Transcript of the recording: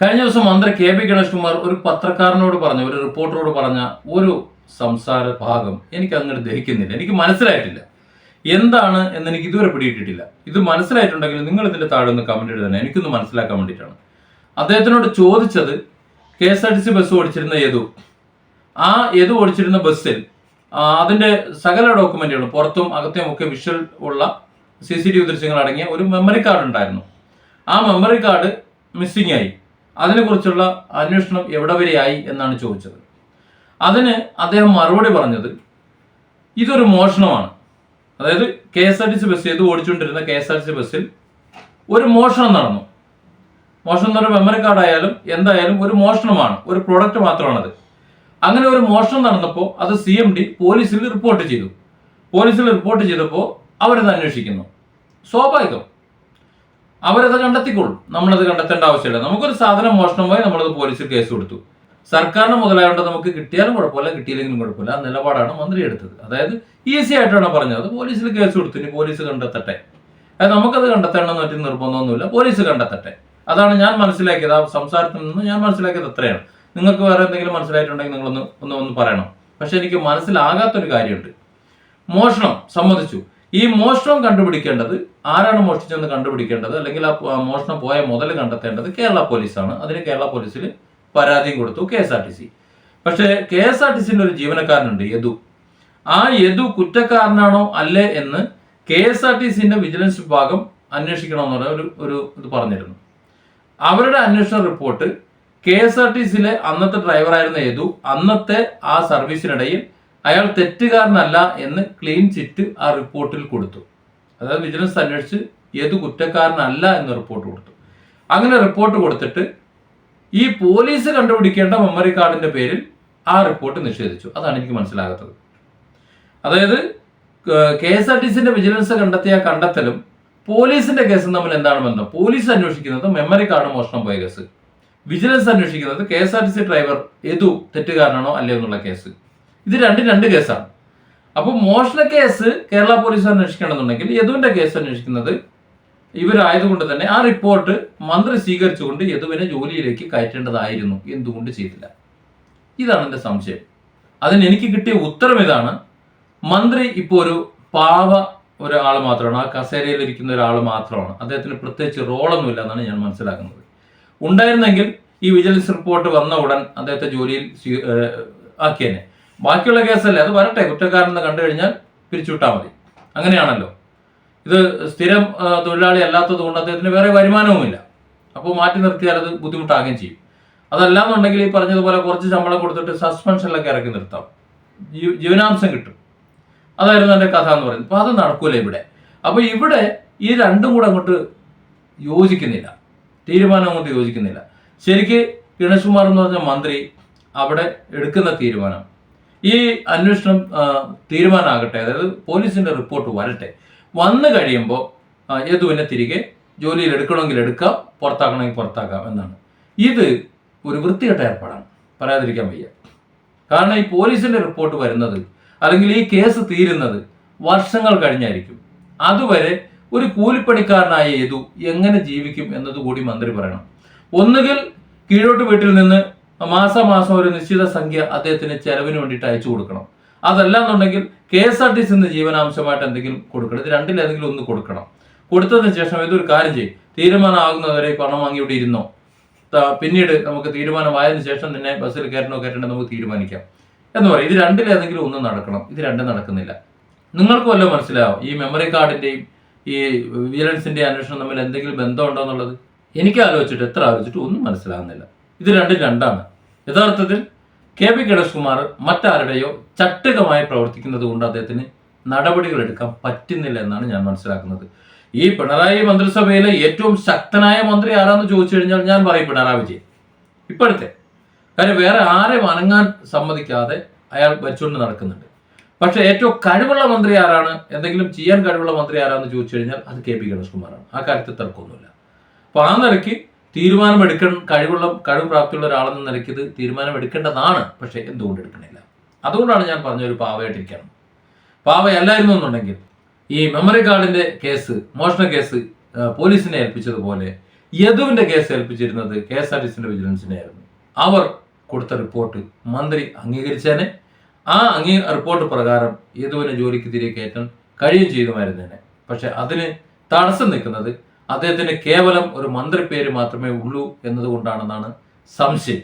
കഴിഞ്ഞ ദിവസം മന്ത്രി കെ പി ഗണേഷ് കുമാർ ഒരു പത്രക്കാരനോട് പറഞ്ഞ ഒരു റിപ്പോർട്ടറോട് പറഞ്ഞ ഒരു സംസാര ഭാഗം എനിക്ക് അങ്ങോട്ട് ദഹിക്കുന്നില്ല. എനിക്ക് മനസ്സിലായിട്ടില്ല. എന്താണ് എന്ന് എനിക്ക് ഇതുവരെ പിടിയിട്ടിട്ടില്ല ഇത് മനസ്സിലായിട്ടുണ്ടെങ്കിൽ നിങ്ങൾ ഇതിന്റെ താഴെ ഒന്ന് കമന്റ് എഴുതണേ എനിക്കൊന്ന് മനസ്സിലാക്കാൻ വേണ്ടിയിട്ടാണ്. അദ്ദേഹത്തിനോട് ചോദിച്ചത് K S R T C bus ഓടിച്ചിരുന്ന യദു ആ യദു ഓടിച്ചിരുന്ന ബസ്സിൽ അതിന്റെ സകല ഡോക്യുമെന്റുകളും പുറത്തും അകത്തും ഒക്കെ വിഷ്വൽ ഉള്ള സി സി ടി വി ദൃശ്യങ്ങൾ അടങ്ങിയ ഒരു മെമ്മറി കാർഡ് ഉണ്ടായിരുന്നു. ആ മെമ്മറി കാർഡ് മിസ്സിംഗ് ആയി. അതിനെക്കുറിച്ചുള്ള അന്വേഷണം എവിടെ വരെയായി എന്നാണ് ചോദിച്ചത്. അതിന് അദ്ദേഹം മറുപടി പറഞ്ഞത് ഇതൊരു മോഷണമാണ്. അതായത് K S R T C bus ചെയ്ത് ഓടിച്ചുകൊണ്ടിരുന്ന K S R T C ബസ്സിൽ ഒരു മോഷണം നടന്നു. മോഷണം എന്ന് പറയുമ്പോൾ മെമ്മറി കാർഡ് ആയാലും എന്തായാലും ഒരു മോഷണമാണ്. ഒരു പ്രോഡക്റ്റ് മാത്രമാണത്. അങ്ങനെ ഒരു മോഷണം നടന്നപ്പോൾ അത് സി എം ഡി പോലീസിൽ റിപ്പോർട്ട് ചെയ്തു. പോലീസിൽ റിപ്പോർട്ട് ചെയ്തപ്പോൾ അവരത് അന്വേഷിക്കുന്നു. സ്വാഭാവികം. അവരത് കണ്ടെത്തിക്കൊള്ളും നമ്മളത് കണ്ടെത്തേണ്ട ആവശ്യമില്ല. നമുക്കൊരു സാധനം മോഷണമായി നമ്മളത് പോലീസിൽ കേസ് കൊടുത്തു. സർക്കാരിന് മുതലായോണ്ട് നമുക്ക് കിട്ടിയാലും കുഴപ്പമില്ല കിട്ടിയില്ലെങ്കിലും കുഴപ്പമില്ല. ആ നിലപാടാണ് മന്ത്രി എടുത്തത്. അതായത് ഈസി ആയിട്ടാണ് പറഞ്ഞത്. അത് പോലീസിൽ കേസ് കൊടുത്തു. ഇനി പോലീസ് കണ്ടെത്തട്ടെ. അത് നമുക്കത് കണ്ടെത്തേണ്ടെന്ന് പറ്റി നിർബന്ധമൊന്നുമില്ല. പോലീസ് കണ്ടെത്തട്ടെ. അതാണ് ഞാൻ മനസ്സിലാക്കിയത്. ആ സംസാരത്തിൽ നിന്ന് ഞാൻ മനസ്സിലാക്കിയത് അത്രയാണ്. നിങ്ങൾക്ക് വേറെ എന്തെങ്കിലും മനസ്സിലായിട്ടുണ്ടെങ്കിൽ നിങ്ങളൊന്ന് ഒന്ന് ഒന്ന് പറയണം. പക്ഷെ എനിക്ക് മനസ്സിലാകാത്തൊരു കാര്യമുണ്ട്. മോഷണം സമ്മതിച്ചു ഈ മോഷണം കണ്ടുപിടിക്കേണ്ടത് ആരാണ് മോഷ്ടിച്ചതെന്ന് കണ്ടുപിടിക്കേണ്ടത്? അല്ലെങ്കിൽ ആ മോഷണം പോയ മുതൽ കണ്ടെത്തേണ്ടത് കേരള പോലീസാണ്. അതിന് കേരള പോലീസിൽ പരാതിയും കൊടുത്തു K S R T C. പക്ഷേ കെ എസ് ആർ ടി സിന്റെ ഒരു ജീവനക്കാരനുണ്ട് യദു. ആ യദു കുറ്റക്കാരനാണോ അല്ലേ എന്ന് കെ എസ് ആർ ടി സിന്റെ വിജിലൻസ് വിഭാഗം അന്വേഷിക്കണമെന്ന് പറഞ്ഞ ഒരു ഒരു ഇത് പറഞ്ഞിരുന്നു. അവരുടെ അന്വേഷണ report K S R T സിയിലെ അന്നത്തെ ഡ്രൈവറായിരുന്ന യദു അന്നത്തെ ആ സർവീസിനിടയിൽ അയാൾ തെറ്റുകാരനല്ല എന്ന് ക്ലീൻ ചിറ്റ് ആ റിപ്പോർട്ടിൽ കൊടുത്തു. അതായത് വിജിലൻസ് അന്വേഷിച്ച് ഏത് കുറ്റക്കാരനല്ല എന്ന് റിപ്പോർട്ട് കൊടുത്തു. അങ്ങനെ റിപ്പോർട്ട് കൊടുത്തിട്ട് ഈ പോലീസ് കണ്ടുപിടിക്കേണ്ട മെമ്മറി കാർഡിന്റെ പേരിൽ ആ റിപ്പോർട്ട് നിഷേധിച്ചു. അതാണ് എനിക്ക് മനസ്സിലാകാത്തത്. അതായത് കെ എസ് ആർ ടി സിന്റെ വിജിലൻസ് കണ്ടെത്തിയ കണ്ടെത്തലും പോലീസിന്റെ കേസും തമ്മിൽ എന്താണ് ബന്ധം? പോലീസ് അന്വേഷിക്കുന്നത് മെമ്മറി കാർഡ് മോഷണം പോയ കേസ്. വിജിലൻസ് അന്വേഷിക്കുന്നത് K S R T C driver ഏതു തെറ്റുകാരനാണോ അല്ലയോ എന്നുള്ള കേസ്. ഇത് രണ്ട് രണ്ട് കേസാണ് അപ്പോൾ മോഷണ കേസ് കേരള പോലീസ് അന്വേഷിക്കണമെന്നുണ്ടെങ്കിൽ യദുവിന്റെ കേസ് അന്വേഷിക്കുന്നത് ഇവരായതുകൊണ്ട് തന്നെ ആ റിപ്പോർട്ട് മന്ത്രി സ്വീകരിച്ചുകൊണ്ട് യദുവിനെ ജോലിയിലേക്ക് കയറ്റേണ്ടതായിരുന്നു. എന്തുകൊണ്ട് ചെയ്തില്ല. ഇതാണ് എന്റെ സംശയം. അതിന് എനിക്ക് കിട്ടിയ ഉത്തരം ഇതാണ്. മന്ത്രി ഇപ്പോൾ ഒരു പാവ ഒരാൾ മാത്രമാണ്. ആ കസേരയിൽ ഇരിക്കുന്ന ഒരാൾ മാത്രമാണ്. അദ്ദേഹത്തിന് പ്രത്യേകിച്ച് റോളൊന്നുമില്ല എന്നാണ് ഞാൻ മനസ്സിലാക്കുന്നത്. ഉണ്ടായിരുന്നെങ്കിൽ ഈ വിജിലൻസ് റിപ്പോർട്ട് വന്ന ഉടൻ അദ്ദേഹത്തെ ജോലിയിൽ ആക്കിയേനെ. ബാക്കിയുള്ള കേസല്ലേ? അത് വരട്ടെ. കുറ്റക്കാരനെന്ന് കണ്ടു കഴിഞ്ഞാൽ പിരിച്ചുവിട്ടാൽ മതി. അങ്ങനെയാണല്ലോ. ഇത് സ്ഥിരം തൊഴിലാളി അല്ലാത്തത് കൊണ്ട് അദ്ദേഹത്തിന് വേറെ വരുമാനവുമില്ല. അപ്പോൾ മാറ്റി നിർത്തിയാൽ അത് ബുദ്ധിമുട്ടാകുകയും ചെയ്യും. അതല്ലാന്നുണ്ടെങ്കിൽ ഈ പറഞ്ഞതുപോലെ കുറച്ച് ശമ്പളം കൊടുത്തിട്ട് സസ്പെൻഷനിലൊക്കെ ഇറക്കി നിർത്താം. ജീവനാംശം കിട്ടും. അതായിരുന്നു എന്റെ കഥ എന്ന് പറയുന്നത്. അപ്പോൾ അത് നടക്കൂല ഇവിടെ? അപ്പോൾ ഇവിടെ ഈ രണ്ടും കൂടെ അങ്ങോട്ട് യോജിക്കുന്നില്ല. തീരുമാനം അങ്ങോട്ട് യോജിക്കുന്നില്ല. ശരിക്ക് ഗണേഷ് കുമാർ എന്ന് പറഞ്ഞ മന്ത്രി അവിടെ എടുക്കുന്ന തീരുമാനം ഈ അന്വേഷണം തീരുമാനമാകട്ടെ അതായത് പോലീസിന്റെ റിപ്പോർട്ട് വരട്ടെ. വന്നു കഴിയുമ്പോൾ യദുവിനെ തിരികെ ജോലിയിൽ എടുക്കണമെങ്കിൽ എടുക്കാം പുറത്താക്കണമെങ്കിൽ പുറത്താക്കാം എന്നാണ്. ഇത് ഒരു വൃത്തികെട്ട ഏർപ്പാടാണ്. പറയാതിരിക്കാൻ വയ്യ. കാരണം ഈ പോലീസിന്റെ റിപ്പോർട്ട് വരുന്നത് അല്ലെങ്കിൽ ഈ കേസ് തീരുന്നത് വർഷങ്ങൾ കഴിഞ്ഞായിരിക്കും. അതുവരെ ഒരു കൂലിപ്പണിക്കാരനായ യദു എങ്ങനെ ജീവിക്കും എന്നതുകൂടി മന്ത്രി പറയണം. ഒന്നുകിൽ കീഴോട്ട് വീട്ടിൽ നിന്ന് മാസാമാസം ഒരു നിശ്ചിത സംഖ്യ അദ്ദേഹത്തിന് ചെലവിന് വേണ്ടിയിട്ട് അയച്ചു കൊടുക്കണം. അതല്ല എന്നുണ്ടെങ്കിൽ കെ എസ് ആർ ടി സിന്ന് ജീവനാംശമായിട്ട് എന്തെങ്കിലും കൊടുക്കണം. ഇത് രണ്ടിലേതെങ്കിലും ഒന്ന് കൊടുക്കണം. കൊടുത്തതിന് ശേഷം ഇതൊരു കാര്യം ചെയ്യും. തീരുമാനമാകുന്നവരെ പണം വാങ്ങി ഇവിടെ ഇരുന്നോ. പിന്നീട് നമുക്ക് തീരുമാനമായതിനു ശേഷം തന്നെ ബസ്സിൽ കയറ്റണോ കയറ്റണോ നമുക്ക് തീരുമാനിക്കാം. എന്ന് പറയും. ഇത് രണ്ടിലേതെങ്കിലും ഒന്ന് നടക്കണം. ഇത് രണ്ടും നടക്കുന്നില്ല. നിങ്ങൾക്ക് വല്ലതും മനസ്സിലാവും ഈ മെമ്മറി കാർഡിന്റെയും ഈ വിജിലൻസിന്റെ അന്വേഷണം തമ്മിൽ എന്തെങ്കിലും ബന്ധമുണ്ടോ എന്നുള്ളത്? എനിക്ക് ആലോചിച്ചിട്ട് എത്ര ആലോചിച്ചിട്ട് ഒന്നും മനസ്സിലാകുന്നില്ല. ഇത് രണ്ടും രണ്ടാണ്. യഥാർത്ഥത്തിൽ കെ പി ഗണേഷ് കുമാർ മറ്റാരുടെയോ ചട്ടുകമായി പ്രവർത്തിക്കുന്നത് കൊണ്ട് അദ്ദേഹത്തിന് നടപടികൾ എടുക്കാൻ പറ്റുന്നില്ല എന്നാണ് ഞാൻ മനസ്സിലാക്കുന്നത്. ഈ പിണറായി മന്ത്രിസഭയിലെ ഏറ്റവും ശക്തനായ മന്ത്രി ആരാന്ന് ചോദിച്ചു കഴിഞ്ഞാൽ ഞാൻ പറയും പിണറായി വിജയൻ. ഇപ്പോഴത്തെ. കാര്യം വേറെ ആരെ വണങ്ങാൻ സമ്മതിക്കാതെ അയാൾ ഭരിച്ചുകൊണ്ട് നടക്കുന്നുണ്ട്. പക്ഷേ ഏറ്റവും കഴിവുള്ള മന്ത്രി ആരാണ്? എന്തെങ്കിലും ചെയ്യാൻ കഴിവുള്ള മന്ത്രി ആരാന്ന് ചോദിച്ചു കഴിഞ്ഞാൽ അത് കെ പി ഗണേഷ് കുമാറാണ് ആ കാര്യത്തിൽ തർക്കമൊന്നുമില്ല. അപ്പൊ ആ നിലയ്ക്ക് തീരുമാനമെടുക്കാൻ കഴിവുള്ള കഴിവ് പ്രാപ്തിയുള്ള ഒരാളെന്ന നിലയ്ക്ക് ഇത് തീരുമാനമെടുക്കേണ്ടതാണ്. പക്ഷേ എന്തുകൊണ്ട് എടുക്കണില്ല? അതുകൊണ്ടാണ് ഞാൻ പറഞ്ഞ ഒരു പാവയായിട്ടിരിക്കണം പാവയല്ലായിരുന്നു എന്നുണ്ടെങ്കിൽ ഈ മെമ്മറി കാർഡിന്റെ കേസ് മോഷണ കേസ് പോലീസിനെ ഏൽപ്പിച്ചതുപോലെ യദുവിന്റെ കേസ് ഏൽപ്പിച്ചിരുന്നത് കെ എസ് ആർ ടി സിന്റെ വിജിലൻസിനെ ആയിരുന്നു അവർ കൊടുത്ത റിപ്പോർട്ട് മന്ത്രി അംഗീകരിച്ചേനെ. ആ അംഗീ റിപ്പോർട്ട് പ്രകാരം യദുവിനെ ജോലിക്ക് തിരികെ കയറ്റാൻ കഴിയും ചെയ്തുമായിരുന്നേനെ. പക്ഷെ അതിന് തടസ്സം നിൽക്കുന്നത് അദ്ദേഹത്തിന് കേവലം ഒരു മന്ത്രി പേര് മാത്രമേ ഉള്ളൂ എന്നതുകൊണ്ടാണെന്നാണ് സംശയം.